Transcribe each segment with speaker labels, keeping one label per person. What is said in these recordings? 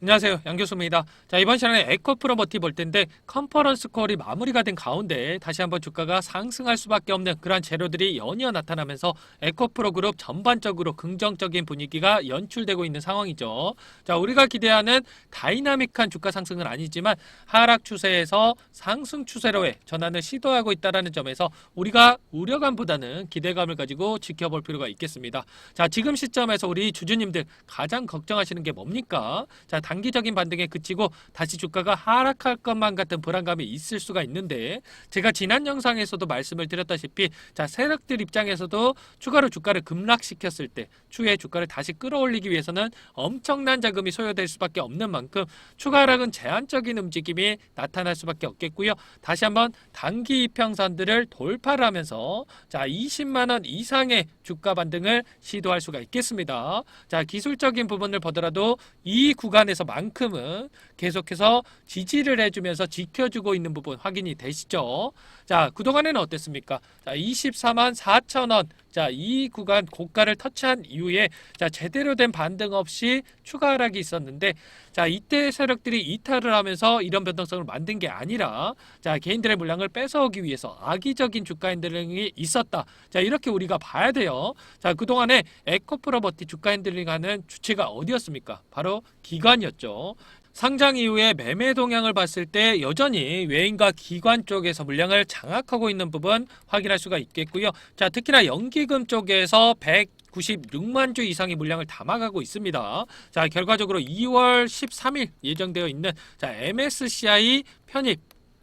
Speaker 1: 안녕하세요. 양 교수입니다. 자, 이번 시간에 에코 프로 버티 볼 텐데 컨퍼런스 콜이 마무리가 된 가운데 다시 한번 주가가 상승할 수밖에 없는 그러한 재료들이 연이어 나타나면서 에코 프로 그룹 전반적으로 긍정적인 분위기가 연출되고 있는 상황이죠. 자, 우리가 기대하는 다이나믹한 주가 상승은 아니지만 하락 추세에서 상승 추세로의 전환을 시도하고 있다라는 점에서 우리가 우려감보다는 기대감을 가지고 지켜볼 필요가 있겠습니다. 자, 지금 시점에서 우리 주주님들 가장 걱정하시는 게 뭡니까? 자, 단기적인 반등에 그치고 다시 주가가 하락할 것만 같은 불안감이 있을 수가 있는데 제가 지난 영상에서도 말씀을 드렸다시피 자, 세력들 입장에서도 추가로 주가를 급락시켰을 때 추후에 주가를 다시 끌어올리기 위해서는 엄청난 자금이 소요될 수밖에 없는 만큼 추가 하락은 제한적인 움직임이 나타날 수밖에 없겠고요. 다시 한번 단기 이평선들을 돌파를 하면서 자, 20만 원 이상의 주가 반등을 시도할 수가 있겠습니다. 자, 기술적인 부분을 보더라도 이 구간에서 만큼은 계속해서 지지를 해주면서 지켜주고 있는 부분 확인이 되시죠? 자, 그동안에는 어땠습니까? 자, 24만 4천 원. 자, 이 구간 고가를 터치한 이후에 자, 제대로 된 반등 없이 추가 하락이 있었는데 자, 이때 세력들이 이탈을 하면서 이런 변동성을 만든 게 아니라 자, 개인들의 물량을 뺏어오기 위해서 악의적인 주가 핸들링이 있었다. 자, 이렇게 우리가 봐야 돼요. 자, 그동안에 에코프로버티 주가 핸들링 하는 주체가 어디였습니까? 바로 기관이었 죠. 상장 이후에 매매 동향을 봤을 때 여전히 외인과 기관 쪽에서 물량을 장악하고 있는 부분 확인할 수가 있겠고요. 자, 특히나 연기금 쪽에서 100 96만 주 이상의 물량을 담아가고 있습니다. 자, 결과적으로 2월 13일 예정되어 있는 자, MSCI 편입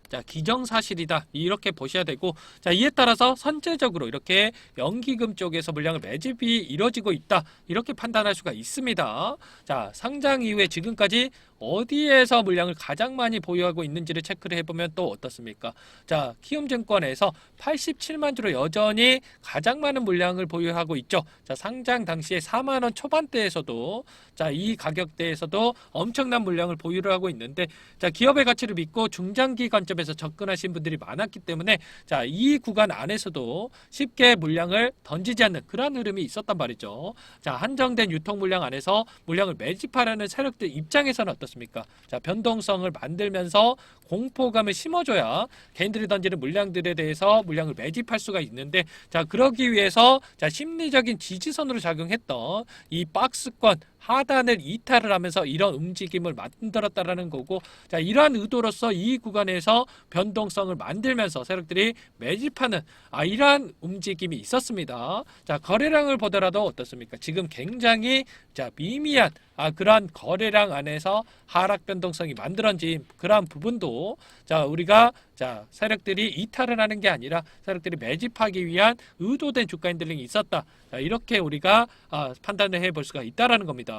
Speaker 1: 자, 기정사실이다. 이렇게 보셔야 되고, 자, 이에 따라서 선제적으로 이렇게 연기금 쪽에서 물량을 매집이 이뤄지고 있다. 이렇게 판단할 수가 있습니다. 자, 상장 이후에 지금까지 어디에서 물량을 가장 많이 보유하고 있는지를 체크를 해보면 또 어떻습니까? 자, 키움증권에서 87만 주로 여전히 가장 많은 물량을 보유하고 있죠. 자, 상장 당시에 4만 원 초반대에서도 자, 이 가격대에서도 엄청난 물량을 보유를 하고 있는데 자, 기업의 가치를 믿고 중장기 관점에서 접근하신 분들이 많았기 때문에 자, 이 구간 안에서도 쉽게 물량을 던지지 않는 그러한 흐름이 있었단 말이죠. 자, 한정된 유통 물량 안에서 물량을 매집하려는 세력들 입장에서는 어 떻습니까? 자, 변동성을 만들면서 공포감을 심어줘야 개인들이 던지는 물량들에 대해서 물량을 매집할 수가 있는데 자, 그러기 위해서 자, 심리적인 지지선으로 작용했던 이 박스권 하단을 이탈을 하면서 이런 움직임을 만들었다라는 거고 자 이러한 의도로서 이 구간에서 변동성을 만들면서 세력들이 매집하는 아 이러한 움직임이 있었습니다. 자 거래량을 보더라도 어떻습니까? 지금 굉장히 자 미미한 아 그러한 거래량 안에서 하락 변동성이 만들어진 그러한 부분도 자 우리가 자 세력들이 이탈을 하는 게 아니라 세력들이 매집하기 위한 의도된 주가 핸들링이 있었다. 자 이렇게 우리가 아, 판단을 해볼 수가 있다라는 겁니다.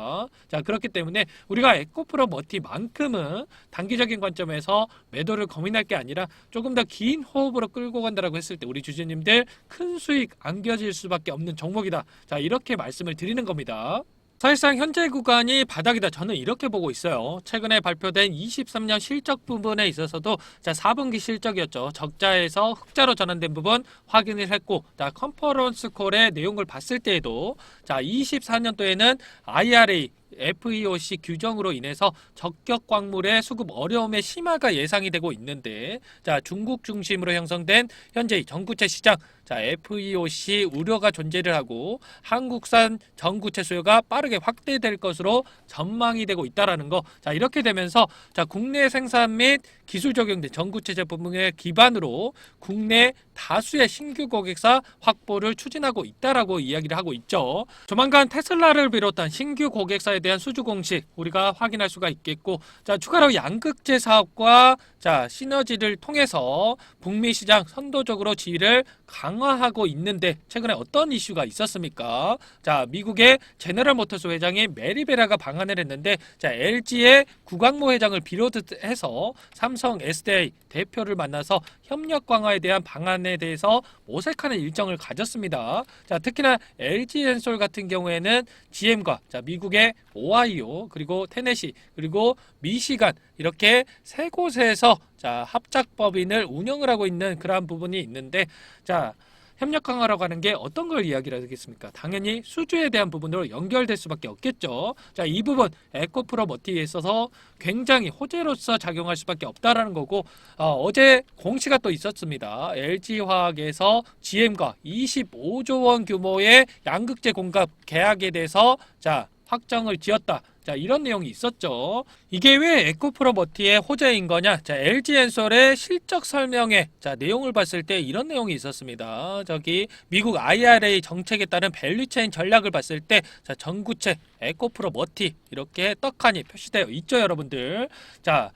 Speaker 1: 자 그렇기 때문에 우리가 에코프로 머티만큼은 단기적인 관점에서 매도를 고민할 게 아니라 조금 더 긴 호흡으로 끌고 간다라고 했을 때 우리 주주님들 큰 수익 안겨질 수밖에 없는 종목이다. 자 이렇게 말씀을 드리는 겁니다. 사실상 현재 구간이 바닥이다. 저는 이렇게 보고 있어요. 최근에 발표된 23년 실적 부분에 있어서도 자 4분기 실적이었죠. 적자에서 흑자로 전환된 부분 확인을 했고, 자 컨퍼런스 콜의 내용을 봤을 때에도 자 24년도에는 IRA FEOC 규정으로 인해서 적격 광물의 수급 어려움의 심화가 예상이 되고 있는데 자 중국 중심으로 형성된 현재 전구체 시장 자 FEOC 우려가 존재를 하고 한국산 전구체 수요가 빠르게 확대될 것으로 전망이 되고 있다라는 거. 자 이렇게 되면서 자 국내 생산 및 기술 적용된 전구체 제품의 기반으로 국내 다수의 신규 고객사 확보를 추진하고 있다라고 이야기를 하고 있죠. 조만간 테슬라를 비롯한 신규 고객사에 대한 수주 공식 우리가 확인할 수가 있겠고 자 추가로 양극재 사업과 자 시너지를 통해서 북미 시장 선도적으로 지위를 강 화하고 있는데 최근에 어떤 이슈가 있었습니까? 자 미국의 제너럴 모터스 회장인 메리베라가 방한을 했는데 자 LG의 구광모 회장을 비롯해서 삼성 SDI 대표를 만나서 협력 강화에 대한 방안에 대해서 모색하는 일정을 가졌습니다. 자 특히나 LG 엔솔 같은 경우에는 GM과 자 미국의 오하이오 그리고 테네시 그리고 미시간 이렇게 세 곳에서 자 합작법인을 운영을 하고 있는 그러한 부분이 있는데 자 협력 강화라고 하는 게 어떤 걸 이야기를 하겠습니까? 당연히 수주에 대한 부분으로 연결될 수밖에 없겠죠. 자, 이 부분 에코프로 머티에 있어서 굉장히 호재로서 작용할 수밖에 없다라는 거고 어, 제 공시가 또 있었습니다. LG화학에서 GM과 25조 원 규모의 양극재 공급 계약에 대해서 자 확정을 지었다. 자 이런 내용이 있었죠. 이게 왜 에코프로 머티의 호재인 거냐? 자 LG 엔솔의 실적 설명회 자 내용을 봤을 때 이런 내용이 있었습니다. 저기 미국 IRA 정책에 따른 밸류체인 전략을 봤을 때 자 전구체 에코프로 머티 이렇게 떡하니 표시되어 있죠, 여러분들. 자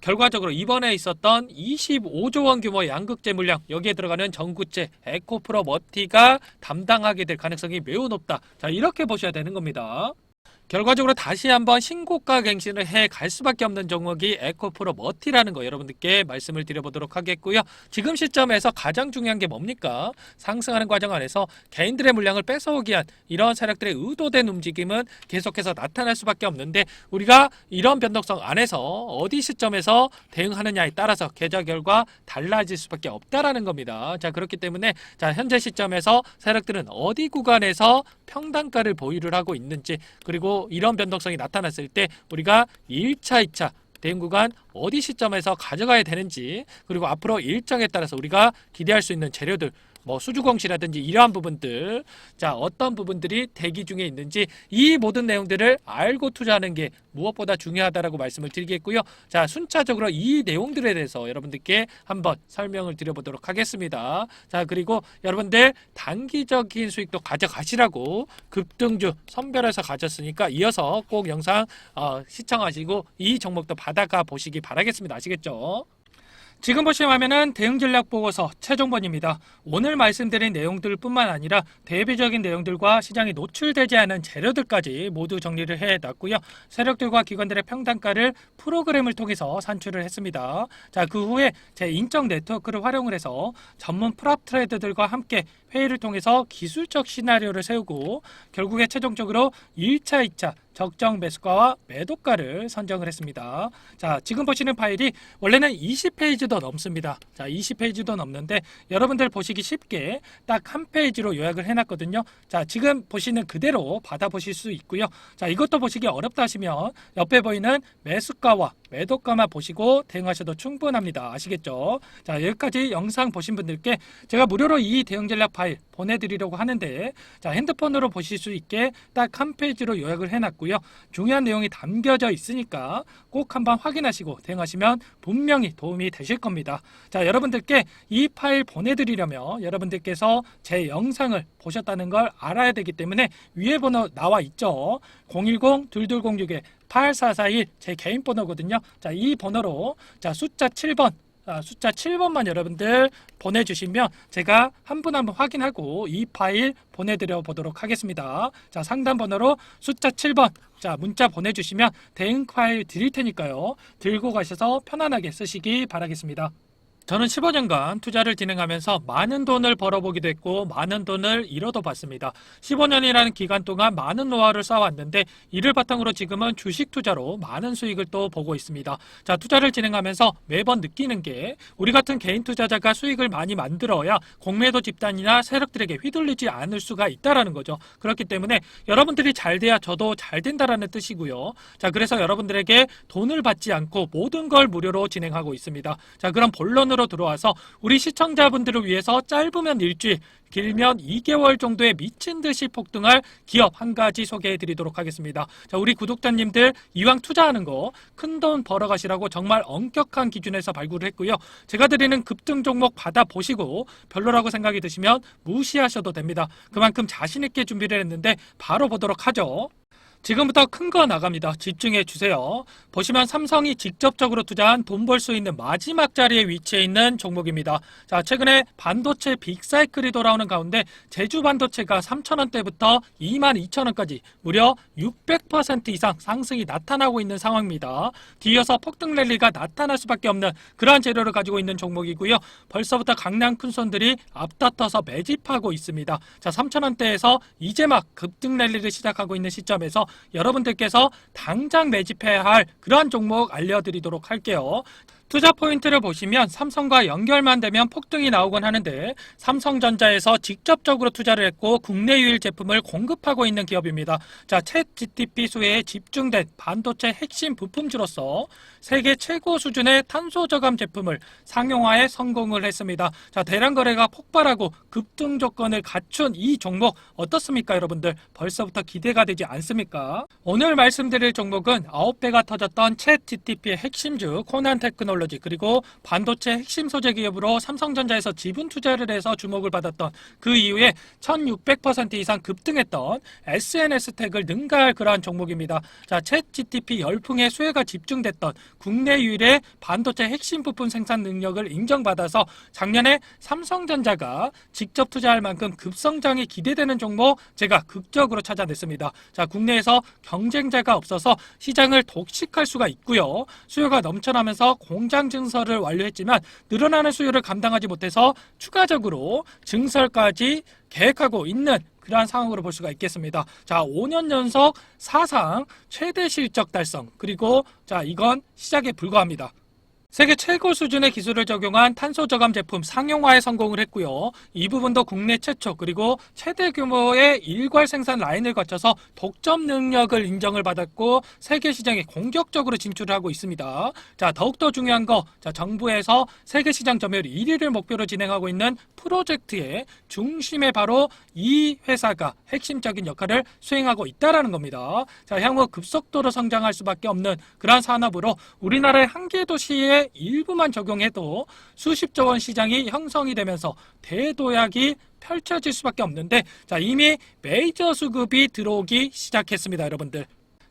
Speaker 1: 결과적으로 이번에 있었던 25조 원 규모의 양극재 물량 여기에 들어가는 전구체 에코프로 머티가 담당하게 될 가능성이 매우 높다. 자 이렇게 보셔야 되는 겁니다. 결과적으로 다시 한번 신고가 갱신을 해 갈 수밖에 없는 종목이 에코프로 머티라는 거 여러분들께 말씀을 드려보도록 하겠고요. 지금 시점에서 가장 중요한 게 뭡니까? 상승하는 과정 안에서 개인들의 물량을 뺏어오기 위한 이런 세력들의 의도된 움직임은 계속해서 나타날 수밖에 없는데 우리가 이런 변동성 안에서 어디 시점에서 대응하느냐에 따라서 계좌 결과 달라질 수밖에 없다라는 겁니다. 자 그렇기 때문에 자 현재 시점에서 세력들은 어디 구간에서 평단가를 보유를 하고 있는지 그리고 이런 변동성이 나타났을 때 우리가 1차, 2차 대응 구간 어디 시점에서 가져가야 되는지 그리고 앞으로 일정에 따라서 우리가 기대할 수 있는 재료들 뭐 수주공시라든지 이러한 부분들 자 어떤 부분들이 대기 중에 있는지 이 모든 내용들을 알고 투자하는 게 무엇보다 중요하다라고 말씀을 드리겠고요. 자 순차적으로 이 내용들에 대해서 여러분들께 한번 설명을 드려보도록 하겠습니다. 자 그리고 여러분들 단기적인 수익도 가져가시라고 급등주 선별해서 가졌으니까 이어서 꼭 영상 어, 시청하시고 이 종목도 받아가 보시기 바라겠습니다. 아시겠죠? 지금 보시는 화면은 대응 전략 보고서 최종본입니다. 오늘 말씀드린 내용들 뿐만 아니라 대비적인 내용들과 시장에 노출되지 않은 재료들까지 모두 정리를 해놨고요. 세력들과 기관들의 평단가를 프로그램을 통해서 산출을 했습니다. 자, 그 후에 제 인적 네트워크를 활용을 해서 전문 프랍 트레이더들과 함께 회의를 통해서 기술적 시나리오를 세우고 결국에 최종적으로 1차, 2차 적정 매수가와 매도가를 선정을 했습니다. 자, 지금 보시는 파일이 원래는 20페이지도 넘습니다. 자, 20페이지도 넘는데 여러분들 보시기 쉽게 딱 한 페이지로 요약을 해놨거든요. 자, 지금 보시는 그대로 받아보실 수 있고요. 자, 이것도 보시기 어렵다 하시면 옆에 보이는 매수가와 매도가만 보시고 대응하셔도 충분합니다. 아시겠죠? 자, 여기까지 영상 보신 분들께 제가 무료로 이 대응 전략 파일 보내드리려고 하는데 자, 핸드폰으로 보실 수 있게 딱 한 페이지로 요약을 해놨고요. 중요한 내용이 담겨져 있으니까 꼭 한번 확인하시고 대응하시면 분명히 도움이 되실 겁니다. 자, 여러분들께 이 파일 보내드리려면 여러분들께서 제 영상을 보셨다는 걸 알아야 되기 때문에 위에 번호 나와 있죠. 010-2206에 8441 제 개인 번호거든요. 자, 이 번호로 자, 숫자 7번 아, 숫자 7번만 여러분들 보내주시면 제가 한 분 한 분 확인하고 이 파일 보내드려 보도록 하겠습니다. 자, 상담 번호로 숫자 7번 자, 문자 보내주시면 대응 파일 드릴 테니까요. 들고 가셔서 편안하게 쓰시기 바라겠습니다. 저는 15년간 투자를 진행하면서 많은 돈을 벌어보기도 했고 많은 돈을 잃어도 봤습니다. 15년이라는 기간 동안 많은 노하우를 쌓아왔는데 이를 바탕으로 지금은 주식 투자로 많은 수익을 또 보고 있습니다. 자, 투자를 진행하면서 매번 느끼는 게 우리 같은 개인 투자자가 수익을 많이 만들어야 공매도 집단이나 세력들에게 휘둘리지 않을 수가 있다라는 거죠. 그렇기 때문에 여러분들이 잘 돼야 저도 잘 된다라는 뜻이고요. 자, 그래서 여러분들에게 돈을 받지 않고 모든 걸 무료로 진행하고 있습니다. 자, 그럼 본론으로 으로 들어와서 우리 시청자분들을 위해서 짧으면 일주일, 길면 2개월 정도의 미친 듯이 폭등할 기업 한 가지 소개해 드리도록 하겠습니다. 자, 우리 구독자님들 이왕 투자하는 거 큰 돈 벌어 가시라고 정말 엄격한 기준에서 발굴을 했고요. 제가 드리는 급등 종목 받아 보시고 별로라고 생각이 드시면 무시하셔도 됩니다. 그만큼 자신 있게 준비를 했는데 바로 보도록 하죠. 지금부터 큰 거 나갑니다. 집중해 주세요. 보시면 삼성이 직접적으로 투자한 돈 벌 수 있는 마지막 자리에 위치해 있는 종목입니다. 자, 최근에 반도체 빅사이클이 돌아오는 가운데 제주 반도체가 3,000원대부터 22,000원까지 무려 600% 이상 상승이 나타나고 있는 상황입니다. 뒤이어서 폭등 랠리가 나타날 수밖에 없는 그러한 재료를 가지고 있는 종목이고요. 벌써부터 강남 큰 손들이 앞다퉈서 매집하고 있습니다. 자, 3,000원대에서 이제 막 급등 랠리를 시작하고 있는 시점에서 여러분들께서 당장 매집해야 할 그러한 종목 알려드리도록 할게요. 투자 포인트를 보시면 삼성과 연결만 되면 폭등이 나오곤 하는데 삼성전자에서 직접적으로 투자를 했고 국내 유일 제품을 공급하고 있는 기업입니다. 자, 챗 GTP 수혜에 집중된 반도체 핵심 부품주로서 세계 최고 수준의 탄소 저감 제품을 상용화에 성공을 했습니다. 자, 대량 거래가 폭발하고 급등 조건을 갖춘 이 종목 어떻습니까, 여러분들? 벌써부터 기대가 되지 않습니까? 오늘 말씀드릴 종목은 9배가 터졌던 챗 GTP의 핵심주 코난 테크놀 로지 그리고 반도체 핵심 소재 기업으로 삼성전자에서 지분 투자를 해서 주목을 받았던 그 이후에 1600% 이상 급등했던 SNS텍을 능가할 그러한 종목입니다. 자, 챗 GTP 열풍의 수혜가 집중됐던 국내 유일의 반도체 핵심 부품 생산 능력을 인정받아서 작년에 삼성전자가 직접 투자할 만큼 급성장이 기대되는 종목 제가 극적으로 찾아냈습니다. 자, 국내에서 경쟁자가 없어서 시장을 독식할 수가 있고요. 수요가 넘쳐나면서 공장 증설을 완료했지만 늘어나는 수요를 감당하지 못해서 추가적으로 증설까지 계획하고 있는 그러한 상황으로 볼 수가 있겠습니다. 자, 5년 연속 사상 최대 실적 달성. 그리고 자, 이건 시작에 불과합니다. 세계 최고 수준의 기술을 적용한 탄소 저감 제품 상용화에 성공을 했고요. 이 부분도 국내 최초 그리고 최대 규모의 일괄 생산 라인을 거쳐서 독점 능력을 인정을 받았고 세계 시장에 공격적으로 진출을 하고 있습니다. 자, 더욱더 중요한 거, 자, 정부에서 세계 시장 점유율 1위를 목표로 진행하고 있는 프로젝트의 중심에 바로 이 회사가 핵심적인 역할을 수행하고 있다라는 겁니다. 자, 향후 급속도로 성장할 수밖에 없는 그러한 산업으로 우리나라의 한 개 도시 에 일부만 적용해도 수십조 원 시장이 형성이 되면서 대도약이 펼쳐질 수밖에 없는데 자 이미 메이저 수급이 들어오기 시작했습니다 여러분들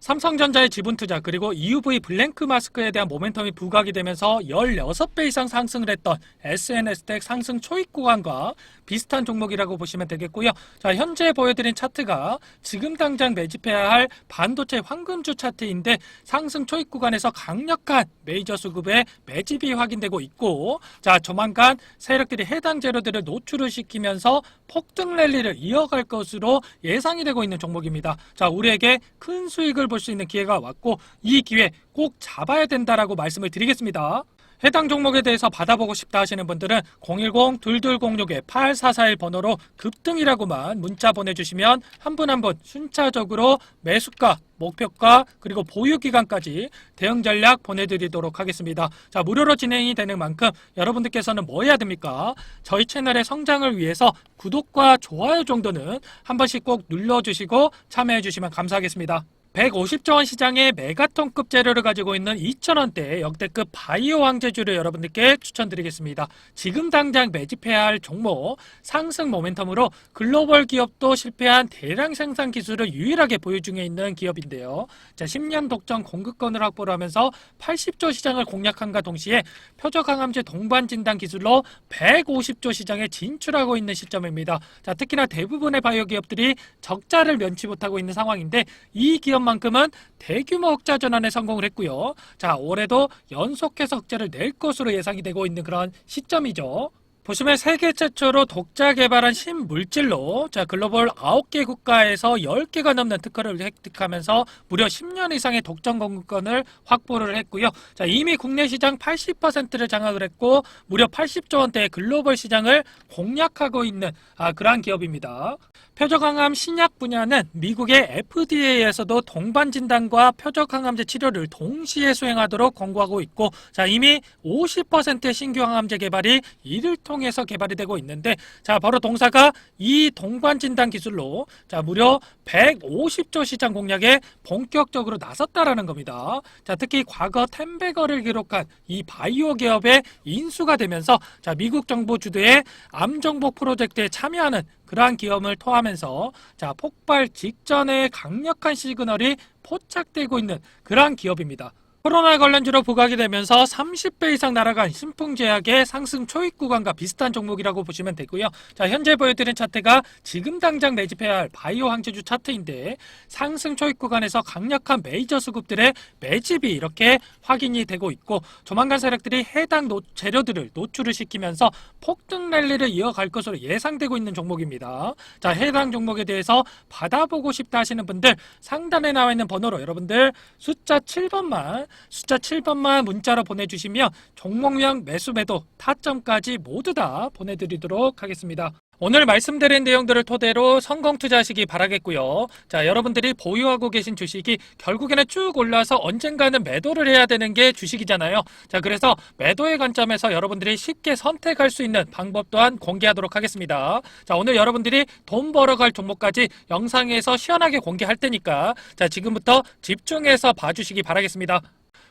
Speaker 1: 삼성전자의 지분 투자 그리고 EUV 블랭크 마스크에 대한 모멘텀이 부각이 되면서 16배 이상 상승을 했던 SNS텍 상승 초입 구간과 비슷한 종목이라고 보시면 되겠고요. 자, 현재 보여드린 차트가 지금 당장 매집해야 할 반도체 황금주 차트인데 상승 초입 구간에서 강력한 메이저 수급의 매집이 확인되고 있고 자, 조만간 세력들이 해당 재료들을 노출을 시키면서 폭등 랠리를 이어갈 것으로 예상이 되고 있는 종목입니다. 자, 우리에게 큰 수익을 볼 수 있는 기회가 왔고 이 기회 꼭 잡아야 된다라고 말씀을 드리겠습니다. 해당 종목에 대해서 받아보고 싶다 하시는 분들은 010-2206-8441 번호로 급등이라고만 문자 보내주시면 한분 한 분 순차적으로 매수가, 목표가, 그리고 보유기간까지 대응 전략 보내드리도록 하겠습니다. 자, 무료로 진행이 되는 만큼 여러분들께서는 뭐 해야 됩니까? 저희 채널의 성장을 위해서 구독과 좋아요 정도는 한 번씩 꼭 눌러주시고 참여해주시면 감사하겠습니다. 150조 원 시장의 메가톤급 재료를 가지고 있는 2,000원대 역대급 바이오 황제주를 여러분들께 추천드리겠습니다. 지금 당장 매집해야 할 종목 상승 모멘텀으로 글로벌 기업도 실패한 대량 생산 기술을 유일하게 보유 중에 있는 기업인데요. 자, 10년 독점 공급권을 확보를 하면서 80조 시장을 공략한과 동시에 표적 항암제 동반 진단 기술로 150조 시장에 진출하고 있는 시점입니다. 자, 특히나 대부분의 바이오 기업들이 적자를 면치 못하고 있는 상황인데 이 기업 만큼은 대규모 흑자 전환에 성공을 했고요. 자, 올해도 연속해서 흑자를 낼 것으로 예상이 되고 있는 그런 시점이죠. 보시면 세계 최초로 독자 개발한 신물질로 자 글로벌 9개 국가에서 10개가 넘는 특허를 획득하면서 무려 10년 이상의 독점 공급권을 확보를 했고요. 자 이미 국내 시장 80%를 장악을 했고 무려 80조 원대의 글로벌 시장을 공략하고 있는 아, 그러한 기업입니다. 표적항암 신약 분야는 미국의 FDA에서도 동반 진단과 표적항암제 치료를 동시에 수행하도록 권고하고 있고 자 이미 50%의 신규 항암제 개발이 이를 통해 서 개발이 되고 있는데 자 바로 동사가 이 동반 진단 기술로 자 무려 150조 시장 공략에 본격적으로 나섰다라는 겁니다. 자 특히 과거 템베거를 기록한 이 바이오 기업의 인수가 되면서 자 미국 정부 주도의 암 정복 프로젝트에 참여하는 그러한 기업을 토하면서 자 폭발 직전에 강력한 시그널이 포착되고 있는 그러한 기업입니다. 코로나 관련주로 부각이 되면서 30배 이상 날아간 신풍제약의 상승 초입 구간과 비슷한 종목이라고 보시면 되고요. 자, 현재 보여드린 차트가 지금 당장 매집해야 할 바이오 항체주 차트인데 상승 초입 구간에서 강력한 메이저 수급들의 매집이 이렇게 확인이 되고 있고 조만간 세력들이 해당 노- 재료들을 노출을 시키면서 폭등 랠리를 이어갈 것으로 예상되고 있는 종목입니다. 자, 해당 종목에 대해서 받아보고 싶다 하시는 분들 상단에 나와 있는 번호로 여러분들 숫자 7번만 숫자 7번만 문자로 보내주시면 종목명 매수 매도 타점까지 모두 다 보내드리도록 하겠습니다. 오늘 말씀드린 내용들을 토대로 성공 투자하시기 바라겠고요. 자, 여러분들이 보유하고 계신 주식이 결국에는 쭉 올라서 언젠가는 매도를 해야 되는 게 주식이잖아요. 자, 그래서 매도의 관점에서 여러분들이 쉽게 선택할 수 있는 방법 또한 공개하도록 하겠습니다. 자, 오늘 여러분들이 돈 벌어갈 종목까지 영상에서 시원하게 공개할 테니까 자, 지금부터 집중해서 봐주시기 바라겠습니다.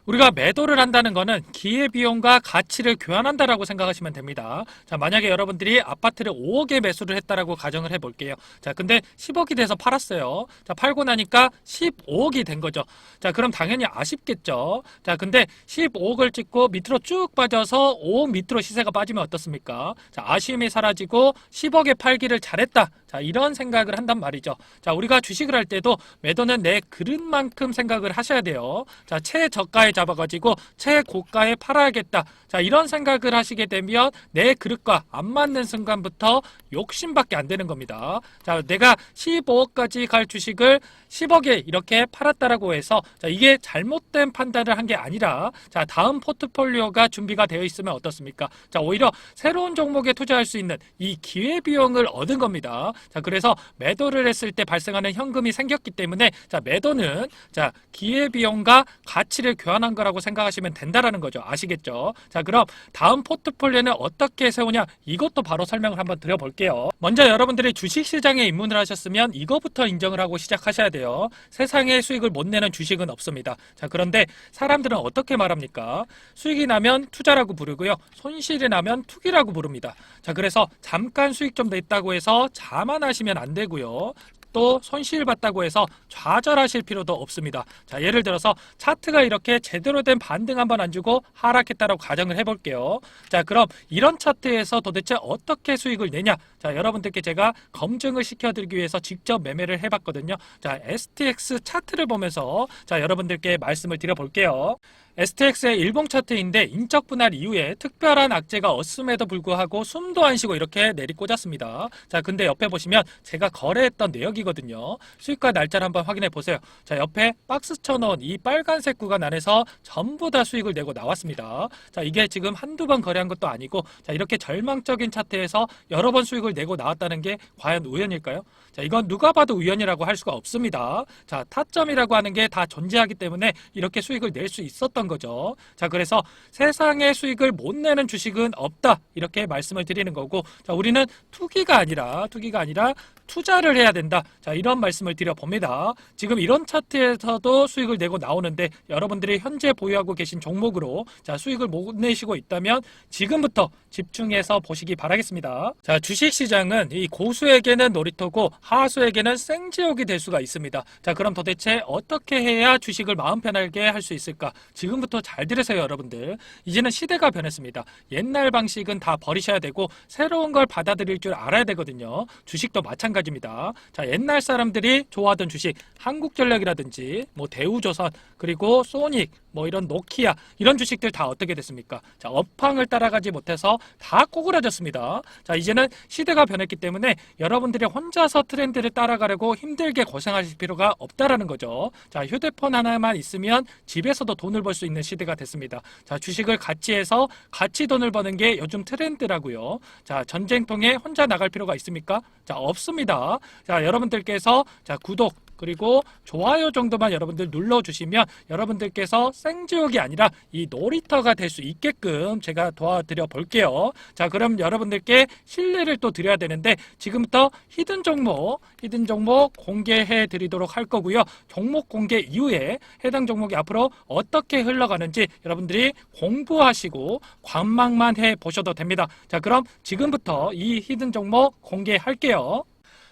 Speaker 1: 우리가 매도를 한다는 거는 기회비용과 가치를 교환한다라고 생각하시면 됩니다. 자, 만약에 여러분들이 아파트를 5억에 매수를 했다라고 가정을 해볼게요. 자, 근데 10억이 돼서 팔았어요. 자, 팔고 나니까 15억이 된 거죠. 자, 그럼 당연히 아쉽겠죠. 자, 근데 15억을 찍고 밑으로 쭉 빠져서 5억 밑으로 시세가 빠지면 어떻습니까? 자, 아쉬움이 사라지고 10억에 팔기를 잘했다. 자, 이런 생각을 한단 말이죠. 자, 우리가 주식을 할 때도 매도는 내 그릇만큼 생각을 하셔야 돼요. 자, 최저가에 잡아가지고 최고가에 팔아야겠다. 자, 이런 생각을 하시게 되면 내 그릇과 안 맞는 순간부터 욕심밖에 안 되는 겁니다. 자, 내가 15억까지 갈 주식을 10억에 이렇게 팔았다라고 해서 자, 이게 잘못된 판단을 한 게 아니라 자, 다음 포트폴리오가 준비가 되어 있으면 어떻습니까? 자, 오히려 새로운 종목에 투자할 수 있는 이 기회 비용을 얻은 겁니다. 자, 그래서 매도를 했을 때 발생하는 현금이 생겼기 때문에 자, 매도는 자, 기회 비용과 가치를 교환한 거라고 생각하시면 된다라는 거죠. 아시겠죠? 자, 그럼 다음 포트폴리오는 어떻게 세우냐? 이것도 바로 설명을 한번 드려볼게요. 먼저 여러분들이 주식 시장에 입문을 하셨으면 이거부터 인정을 하고 시작하셔야 돼요. 세상에 수익을 못 내는 주식은 없습니다. 자, 그런데 사람들은 어떻게 말합니까? 수익이 나면 투자라고 부르고요. 손실이 나면 투기라고 부릅니다. 자, 그래서 잠깐 수익 좀 냈다고 해서 자만 하시면 안 되고요. 또 손실 봤다고 해서 좌절하실 필요도 없습니다. 자, 예를 들어서 차트가 이렇게 제대로 된 반등 한번 안 주고 하락했다라고 가정을 해볼게요. 자, 그럼 이런 차트에서 도대체 어떻게 수익을 내냐? 자, 여러분들께 제가 검증을 시켜드리기 위해서 직접 매매를 해봤거든요. 자, STX 차트를 보면서 자, 여러분들께 말씀을 드려볼게요. STX의 일봉 차트인데 인적 분할 이후에 특별한 악재가 없음에도 불구하고 숨도 안 쉬고 이렇게 내리꽂았습니다. 자, 근데 옆에 보시면 제가 거래했던 내역이거든요. 수익과 날짜를 한번 확인해 보세요. 자, 옆에 박스 쳐놓은 이 빨간색 구간 안에서 전부 다 수익을 내고 나왔습니다. 자, 이게 지금 한두 번 거래한 것도 아니고 자, 이렇게 절망적인 차트에서 여러 번 수익을 내고 나왔다는 게 과연 우연일까요? 자, 이건 누가 봐도 우연이라고 할 수가 없습니다. 자, 타점이라고 하는 게 다 존재하기 때문에 이렇게 수익을 낼 수 있었던 거죠. 자, 그래서 세상에 수익을 못 내는 주식은 없다. 이렇게 말씀을 드리는 거고, 자, 우리는 투기가 아니라, 투기가 아니라 투자를 해야 된다. 자, 이런 말씀을 드려 봅니다. 지금 이런 차트에서도 수익을 내고 나오는데 여러분들이 현재 보유하고 계신 종목으로 자, 수익을 못 내시고 있다면 지금부터 집중해서 보시기 바라겠습니다. 자, 주식 시장은 이 고수에게는 놀이터고 하수에게는 생지옥이 될 수가 있습니다. 자, 그럼 도대체 어떻게 해야 주식을 마음 편하게 할 수 있을까? 지금 부터 잘 들으세요, 여러분들. 이제는 시대가 변했습니다. 옛날 방식은 다 버리셔야 되고 새로운 걸 받아들일 줄 알아야 되거든요. 주식도 마찬가지입니다. 자, 옛날 사람들이 좋아하던 주식 한국전력이라든지 뭐 대우조선 그리고 소닉 뭐 이런 노키아 이런 주식들 다 어떻게 됐습니까? 자, 업황을 따라가지 못해서 다 꼬그라졌습니다. 자, 이제는 시대가 변했기 때문에 여러분들이 혼자서 트렌드를 따라가려고 힘들게 고생하실 필요가 없다라는 거죠. 자, 휴대폰 하나만 있으면 집에서도 돈을 벌 수 있는 시대가 됐습니다. 자, 주식을 같이 해서 같이 돈을 버는 게 요즘 트렌드라고요. 자, 전쟁통에 혼자 나갈 필요가 있습니까? 자, 없습니다. 자, 여러분들께서 자, 구독 그리고 좋아요 정도만 여러분들 눌러주시면 여러분들께서 생지옥이 아니라 이 놀이터가 될 수 있게끔 제가 도와드려 볼게요. 자, 그럼 여러분들께 신뢰를 또 드려야 되는데 지금부터 히든 종목, 히든 종목 공개해 드리도록 할 거고요. 종목 공개 이후에 해당 종목이 앞으로 어떻게 흘러가는지 여러분들이 공부하시고 관망만 해 보셔도 됩니다. 자, 그럼 지금부터 이 히든 종목 공개할게요.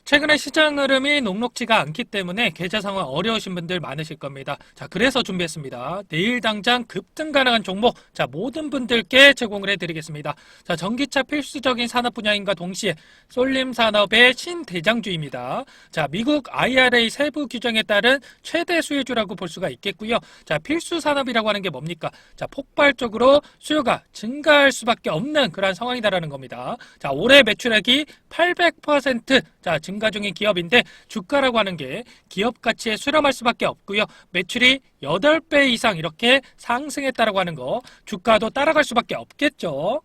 Speaker 1: 최근에 시장 흐름이 녹록지가 않기 때문에 계좌 상황 어려우신 분들 많으실 겁니다. 자, 그래서 준비했습니다. 내일 당장 급등 가능한 종목, 자, 모든 분들께 제공을 해드리겠습니다. 자, 전기차 필수적인 산업 분야인가 동시에 쏠림 산업의 신대장주입니다. 자, 미국 IRA 세부 규정에 따른 최대 수혜주라고 볼 수가 있겠고요. 자, 필수 산업이라고 하는 게 뭡니까? 자, 폭발적으로 수요가 증가할 수밖에 없는 그러한 상황이다라는 겁니다. 자, 올해 매출액이 800% 자, 증가 중인 기업인데 주가라고 하는 게 기업 가치에 수렴할 수밖에 없고요. 매출이 8배 이상 이렇게 상승했다라고 하는 거 주가도 따라갈 수밖에 없겠죠.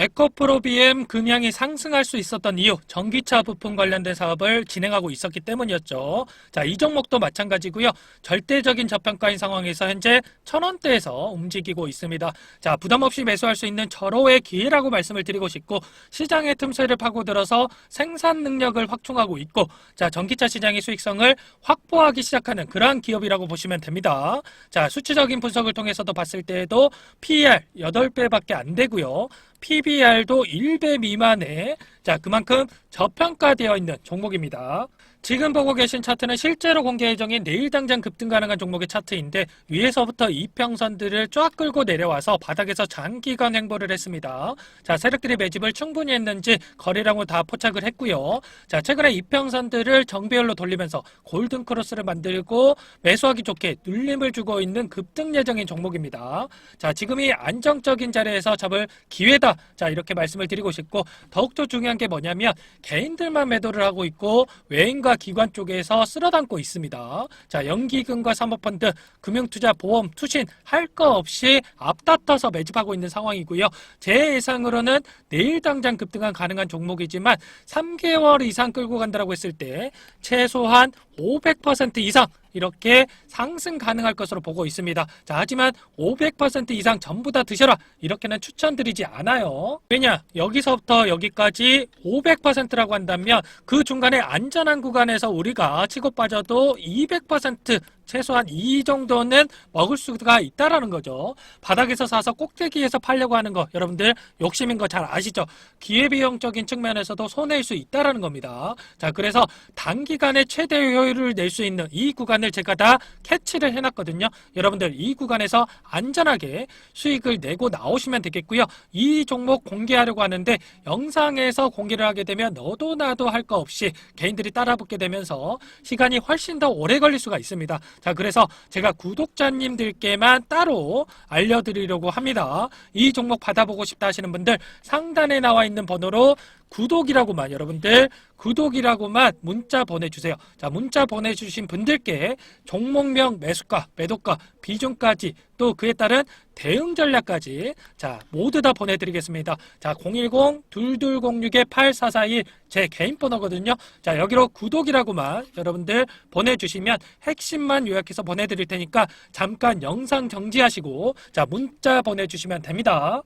Speaker 1: 에코프로 BM 금양이 상승할 수 있었던 이유 전기차 부품 관련된 사업을 진행하고 있었기 때문이었죠. 자, 이 종목도 마찬가지고요. 절대적인 저평가인 상황에서 현재 천 원대에서 움직이고 있습니다. 자, 부담 없이 매수할 수 있는 절호의 기회라고 말씀을 드리고 싶고 시장의 틈새를 파고들어서 생산 능력을 확충하고 있고 자, 전기차 시장의 수익성을 확보하기 시작하는 그러한 기업이라고 보시면 됩니다. 자, 수치적인 분석을 통해서도 봤을 때에도 PER 8배밖에 안 되고요. PBR도 1배 미만의 자 그만큼 저평가되어 있는 종목입니다. 지금 보고 계신 차트는 실제로 공개 예정인 내일 당장 급등 가능한 종목의 차트인데 위에서부터 이평선들을 쫙 끌고 내려와서 바닥에서 장기간 행보를 했습니다. 자 세력들이 매집을 충분히 했는지 거래량을 다 포착을 했고요. 자 최근에 이평선들을 정배열로 돌리면서 골든 크로스를 만들고 매수하기 좋게 눌림을 주고 있는 급등 예정인 종목입니다. 자 지금이 안정적인 자리에서 잡을 기회다. 자 이렇게 말씀을 드리고 싶고 더욱더 중요한 게 뭐냐면 개인들만 매도를 하고 있고 외인과 기관 쪽에서 쓸어담고 있습니다. 자 연기금과 사모펀드, 금융투자, 보험, 투신 할 거 없이 앞다퉈서 매집하고 있는 상황이고요. 제 예상으로는 내일 당장 급등한 가능한 종목이지만 3개월 이상 끌고 간다라고 했을 때 최소한 500% 이상 이렇게 상승 가능할 것으로 보고 있습니다. 자, 하지만 500% 이상 전부 다 드셔라. 이렇게는 추천드리지 않아요. 왜냐? 여기서부터 여기까지 500%라고 한다면 그 중간에 안전한 구간에서 우리가 치고 빠져도 200% 최소한 이 정도는 먹을 수가 있다라는 거죠. 바닥에서 사서 꼭대기에서 팔려고 하는 거 여러분들 욕심인 거 잘 아시죠? 기회비용적인 측면에서도 손해일 수 있다라는 겁니다. 자, 그래서 단기간에 최대 효율을 낼 수 있는 이 구간을 제가 다 캐치를 해놨거든요. 여러분들 이 구간에서 안전하게 수익을 내고 나오시면 되겠고요. 이 종목 공개하려고 하는데 영상에서 공개를 하게 되면 너도 나도 할 거 없이 개인들이 따라붙게 되면서 시간이 훨씬 더 오래 걸릴 수가 있습니다. 자, 그래서 제가 구독자님들께만 따로 알려드리려고 합니다. 이 종목 받아보고 싶다 하시는 분들 상단에 나와 있는 번호로 구독이라고만 여러분들 구독이라고만 문자 보내주세요. 자 문자 보내주신 분들께 종목명 매수가 매도가 비중까지 또 그에 따른 대응 전략까지 자 모두 다 보내드리겠습니다. 자 010-2206-8441제 개인 번호거든요. 자 여기로 구독이라고만 여러분들 보내주시면 핵심만 요약해서 보내드릴 테니까 잠깐 영상 정지하시고 자 문자 보내주시면 됩니다.